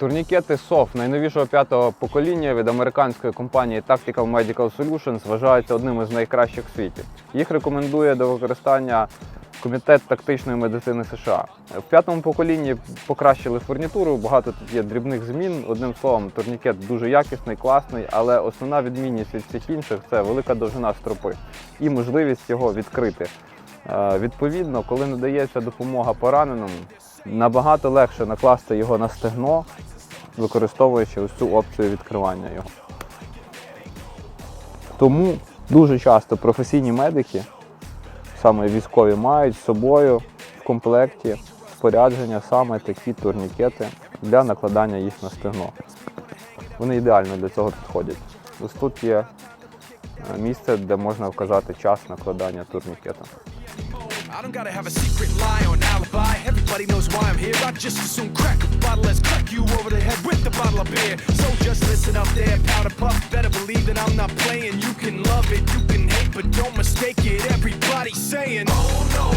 Турнікети SOF найновішого п'ятого покоління від американської компанії Tactical Medical Solutions вважаються одним із найкращих в світі. Їх рекомендує до використання Комітет тактичної медицини США. В п'ятому поколінні покращили фурнітуру, багато тут є дрібних змін. Одним словом, турнікет дуже якісний, класний, але основна відмінність від всіх інших це велика довжина стропи і можливість його відкрити. Е, Відповідно, коли надається допомога пораненому, набагато легше накласти його на стегно, використовуючи ось цю опцію відкривання його. Тому дуже часто професійні медики, саме військові, мають з собою в комплекті спорядження саме такі турнікети для накладання їх на стегно. Вони ідеально для цього підходять. Ось тут є е, місце, де можна вказати час накладання турнікета. I don't gotta have a secret lie or alibi. Everybody knows why I'm here. I just assume crack a bottle. Let's crack you over the head with the bottle of beer. So just listen up there, powder puff. Better believe that I'm not playing. You can love it, you can hate, but don't mistake it. Everybody's saying, Oh no.